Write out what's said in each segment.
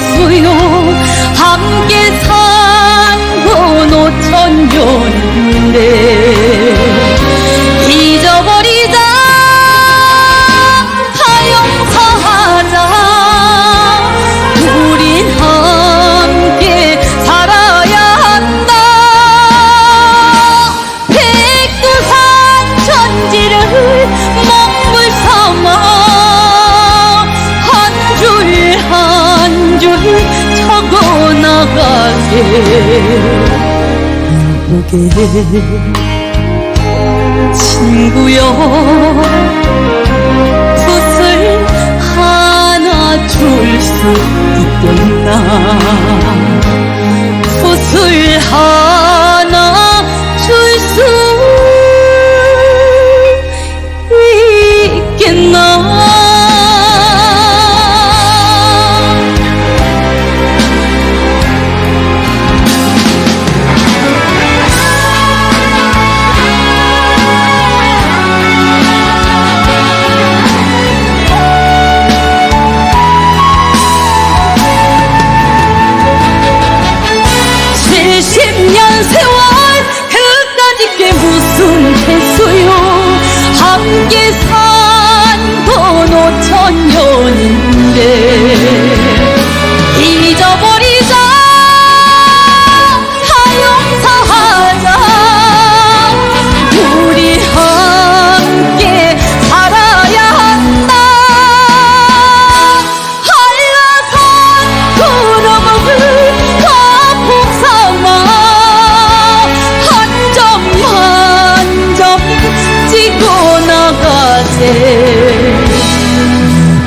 대수요. 함께 나가세 여보게 친구여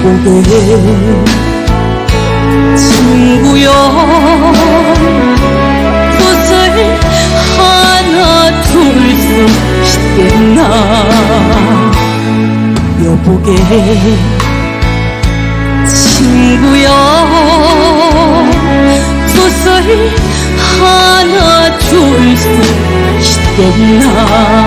보게 친구여 붓을 하나 줄수 있겠나 여보게 친구여 붓을 하나 줄수 있겠나